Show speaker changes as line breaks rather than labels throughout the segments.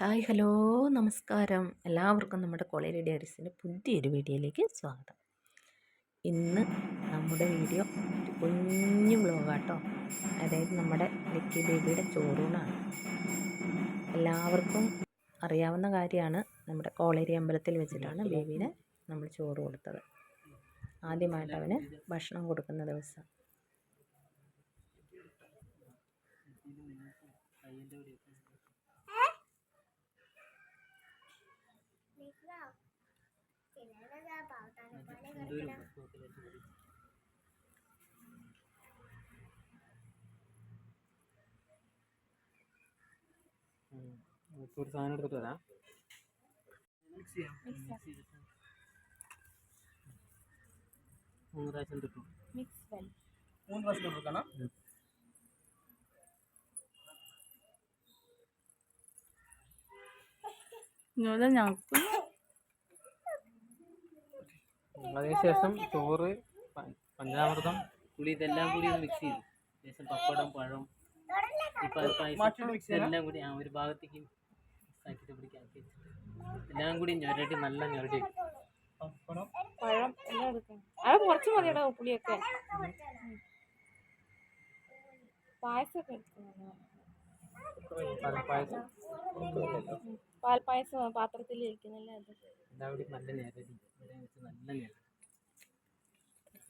Hi hello നമസ്കാരം. എല്ലാവർക്കും നമ്മുടെ കോളേജ് ഡയറീസിന്റെ പുതിയൊരു വീഡിയോയിലേക്ക് സ്വാഗതം. ഇന്ന് നമ്മുടെ വീഡിയോ ഒരു കുഞ്ഞു വ്ലോഗാട്ടോ. അതായത് നമ്മുടെ ലക്കി ബേബിയുടെ ചോറൂണാണ്. എല്ലാവർക്കും അറിയാവുന്ന കാര്യമാണ് നമ്മുടെ കോളേരി അമ്പലത്തിൽ വെച്ചിട്ടാണ് ബേബീനെ നമ്മൾ ചോറ് കൊടുത്തത്. ആദ്യമായിട്ട് അവന് ഭക്ഷണം കൊടുക്കുന്ന ദിവസം.
ഒരു സാധനം എടുത്തിട്ട് വരാം മൂന്ന് പ്രാവശ്യം കിട്ടും
മൂന്ന് പ്രാവശ്യം കൊടുക്കണം
ഞങ്ങൾക്ക്
അതിനുശേഷം ചോറ് പഞ്ചാമൃതം പുളി ഇതെല്ലാം കൂടി മിക്സ് ചെയ്തു. ശേഷം പപ്പടം പഴം എല്ലാം പായസം കൂടി ആ ഒരു ഭാഗത്തേക്ക് ആക്കിയിട്ട് പിടിക്കാൻ എല്ലാം കൂടി ഞൊരട്ടി നല്ല ഞൊരട്ടി.
പപ്പടം
പഴം എല്ലാം എടുക്കണം അത് കുറച്ച് മതിയുടെ പുളിയൊക്കെ. പായസമൊക്കെ എടുക്കണം
പാൽപ്പായസം
പാൽപ്പായസം പാത്രത്തിൽ ഇരിക്കുന്നില്ല അത്?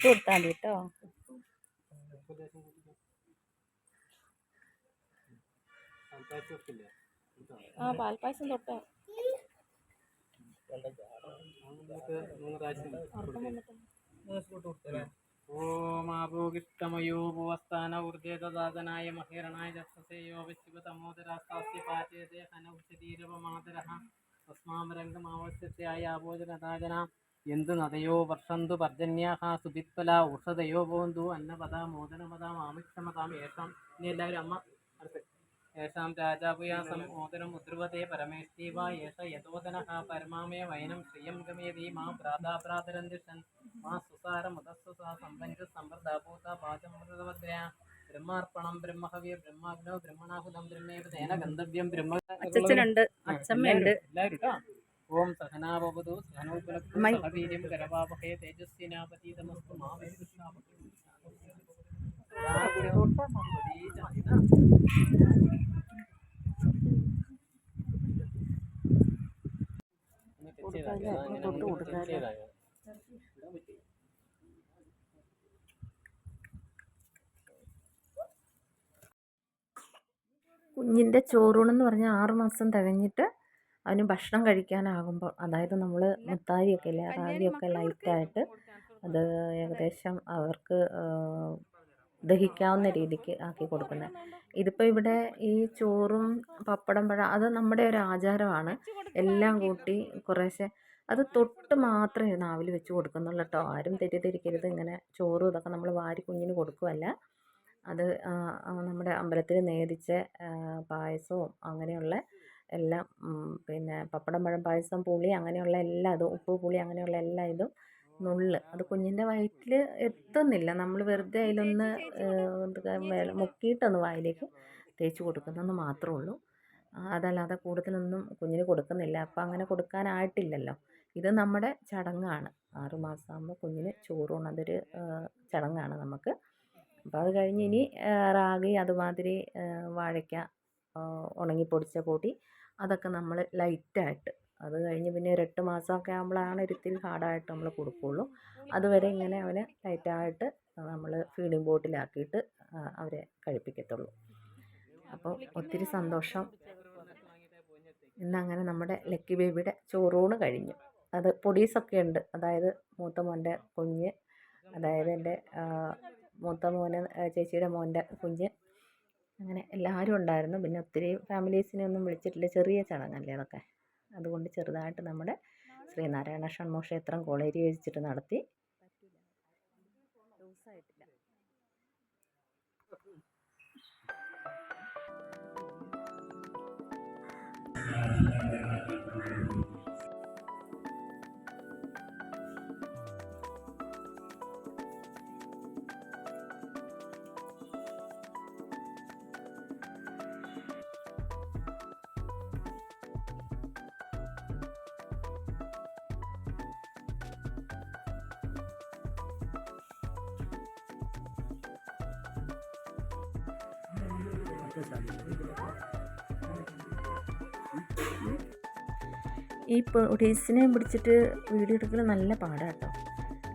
കൊടുത്താൽ മതി കേട്ടോ.
ആ പാൽപ്പായസം തൊട്ടോ.
മൂന്ന് പ്രാവശ്യം ഓമാഭോഗിഷ്ടമയോ ഭുവസ്ഥാന ഊർജേതദാതനായ മഹേരണായ ജസ്സസേയോ വിശിവതമോദരാസ്താസ്യ പാചേതേ ഹനൗഷധീരവമാതരഃ തസ്മാമരംഗമാവശ്യസ്യായ ആഭോജനദാജന എന്തു നദയോ വർഷന്തു പർജന്യാഹ സുഭിത്ഫല ഉഷതയോ ഭവന്തു അന്നപദ മോദനമതാം ആമിക്ഷമതാം യേഷാം ഇനി എല്ലാവരും അമ്മ അടുത്ത്. രാജാപുയാസം മോദനം ഉദ്രുവതേ പരമേഷ്ടീവ യേഷ യതോദനഃ പരമാമേ വൈനം ശ്രിയം ഗമയതി മാ പ്രാതാപ്രാതരന്തിഷൻ. മാ സുസാരമുദസ്സുസാ സംപഞ്ച സമ്പ്രദാഭൂത പാചമൃതഭദ്ര ബ്രഹ്മാർപ്പണം ബ്രഹ്മഹവ്യ ബ്രഹ്മാഗ്നോ ബ്രഹ്മണാഹുതം ബ്രഹ്മേവ തേന ഗന്ധവ്യം ബ്രഹ്മ
അച്ഛനുണ്ട് അച്ഛമ്മയുണ്ട്
എല്ലാവരും. ഓം സഹനാവതു സഹനോപുലക്തു
മൈ-
സഹവീര്യം കരവാവഹേ തേജസ്വിനാപതീതമസ്തു മാ വിദ്വിഷാവഹേ. ഒന്ന് touch ചെയ്താൽ മതി. അങ്ങനെ
തൊട്ട്
ഒന്ന്
കൊടുക്കാതെ.
touch ചെയ്താൽ മതി. ഇടാൻ പറ്റും.
കുഞ്ഞിന്റെ ചോറൂണെന്ന് പറഞ്ഞാൽ ആറ് മാസം തികഞ്ഞിട്ട് അവന് ഭക്ഷണം കഴിക്കാനാകുമ്പോൾ അതായത് നമ്മൾ മുത്താരിയൊക്കെ ഇല്ലേ റാവിയൊക്കെ ലൈറ്റായിട്ട് അത് ഏകദേശം അവർക്ക് ദഹിക്കാവുന്ന രീതിക്ക് ആക്കി കൊടുക്കുന്നത് ഇതിപ്പോൾ ഇവിടെ ഈ ചോറും പപ്പടം പഴം അത് നമ്മുടെ ഒരു ആചാരമാണ്. എല്ലാം കൂട്ടി കുറേശ്ശെ അത് തൊട്ട് മാത്രമേ നാവിൽ വെച്ച് കൊടുക്കുന്നുള്ളൂ കേട്ടോ ആരും തെറ്റിദ്ധരിക്കരുത്. ഇങ്ങനെ ചോറും ഇതൊക്കെ നമ്മൾ വാരി കുഞ്ഞിന് കൊടുക്കുമല്ല അത് നമ്മുടെ അമ്പലത്തിൽ നേദിച്ച പായസവും അങ്ങനെയുള്ള എല്ലാം പിന്നെ പപ്പടം പഴം പായസം പുളി അങ്ങനെയുള്ള എല്ലാ ഇതും ഉപ്പ് പുളി അങ്ങനെയുള്ള എല്ലാ ഇതും നുള്ള്. അത് കുഞ്ഞിന്റെ വയറ്റിൽ എത്തുന്നില്ല. നമ്മൾ വെറുതെ അതിലൊന്ന് മുക്കിയിട്ടൊന്ന് വായിലേക്ക് തേച്ച് കൊടുക്കുന്നെന്ന് മാത്രമേ ഉള്ളൂ. അതല്ലാതെ കൂടുതലൊന്നും കുഞ്ഞിന് കൊടുക്കുന്നില്ല. അപ്പം അങ്ങനെ കൊടുക്കാനായിട്ടില്ലല്ലോ. ഇത് നമ്മുടെ ചടങ്ങാണ്. ആറുമാസമാകുമ്പോൾ കുഞ്ഞിന് ചോറൂണ് അതൊരു ചടങ്ങാണ് നമുക്ക്. അപ്പോൾ അത് കഴിഞ്ഞ് ഇനി റാഗി അതുമാതിരി വാഴയ്ക്ക ഉണങ്ങി ഉണങ്ങിപ്പൊടിച്ച പൊടി അതൊക്കെ നമ്മൾ ലൈറ്റായിട്ട്. അത് കഴിഞ്ഞ് പിന്നെ ഒരു എട്ട് മാസമൊക്കെ ആകുമ്പോഴാണ് ഒരിത്തിരി ഹാർഡായിട്ട് നമ്മൾ കൊടുക്കുകയുള്ളൂ അതുവരെ ഇങ്ങനെ അവനെ ലൈറ്റായിട്ട് നമ്മൾ ഫീഡിങ് ബോട്ടിലാക്കിയിട്ട് അവരെ കഴിപ്പിക്കത്തുള്ളൂ. അപ്പോൾ ഒത്തിരി സന്തോഷം. ഇന്നങ്ങനെ നമ്മുടെ ലക്കി ബേബിയുടെ ചോറൂണ് കഴിഞ്ഞു. അത് പൊടീസൊക്കെ ഉണ്ട്. അതായത് മൂത്ത മോന്റെ കുഞ്ഞ് അതായത് എന്റെ മൂത്ത മോന് ചേച്ചിയുടെ മോന്റെ കുഞ്ഞ്. അങ്ങനെ എല്ലാവരും ഉണ്ടായിരുന്നു. പിന്നെ ഒത്തിരി ഫാമിലീസിനെ ഒന്നും വിളിച്ചിട്ടില്ല. ചെറിയ ചടങ്ങല്ലേ അതൊക്കെ. അതുകൊണ്ട് ചെറുതായിട്ട് നമ്മുടെ ശ്രീനാരായണ ഷൺമുഖക്ഷേത്രം കോളേരി വെച്ചിട്ട് നടത്തി. Thank you. ഈ പൊടീസിനെ പിടിച്ചിട്ട് വീഡിയോ എടുക്കൽ നല്ല പാടാട്ടോ.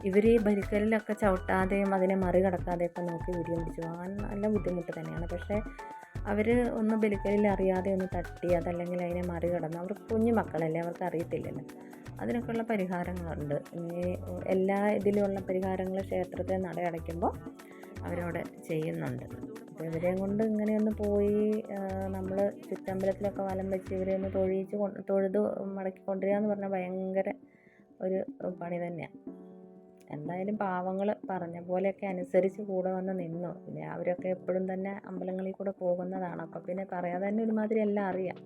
ഇവർ ഈ ബരിക്കലിലൊക്കെ ചവിട്ടാതെയും അതിനെ മറികടക്കാതെയൊക്കെ നോക്കി വീഡിയോ പിടിച്ചു പോകാൻ നല്ല ബുദ്ധിമുട്ട് തന്നെയാണ്. പക്ഷേ അവർ ഒന്ന് ബലിക്കലിൽ അറിയാതെ ഒന്ന് തട്ടി അതല്ലെങ്കിൽ അതിനെ മറികടന്ന് അവർ കുഞ്ഞു മക്കളല്ലേ അവർക്ക് അറിയത്തില്ലല്ലോ. അതിനൊക്കെയുള്ള പരിഹാരങ്ങളുണ്ട്. ഇനി എല്ലാ ഇതിലുള്ള പരിഹാരങ്ങൾ ക്ഷേത്രത്തിൽ നട അടയ്ക്കുമ്പോൾ അവരവിടെ ചെയ്യുന്നുണ്ട്. അപ്പോൾ ഇവരെയും കൊണ്ട് ഇങ്ങനെ ഒന്ന് പോയി നമ്മൾ ചുറ്റമ്പലത്തിലൊക്കെ വലം വെച്ച് ഇവരെ ഒന്ന് തൊഴിയിച്ച് തൊഴുത് മടക്കി കൊണ്ടുവരിക എന്ന് പറഞ്ഞാൽ ഭയങ്കര ഒരു പണി തന്നെയാണ് എന്തായാലും പാവങ്ങൾ പറഞ്ഞ പോലെയൊക്കെ അനുസരിച്ച് കൂടെ വന്ന് നിന്നു. പിന്നെ അവരൊക്കെ എപ്പോഴും തന്നെ അമ്പലങ്ങളിൽ കൂടെ പോകുന്നതാണ്. അപ്പോൾ പിന്നെ പറയാതെ തന്നെ ഒരുമാതിരി എല്ലാം അറിയാം.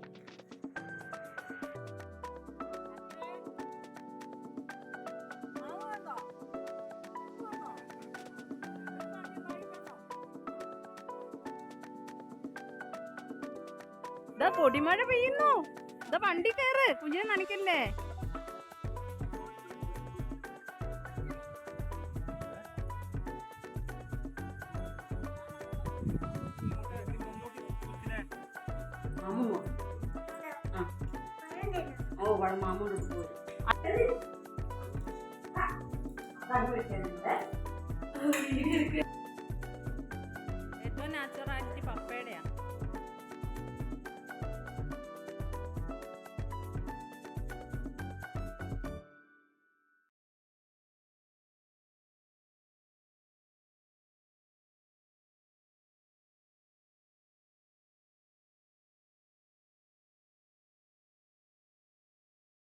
ഇതാ പൊടിമഴ പെയ്യുന്നു. ഇതാ വണ്ടി കയറ് കുഞ്ഞിനെ നനയ്ക്കല്ലേ? ഏറ്റവും നാച്ചുറാലിറ്റി പപ്പയുടെയാണ്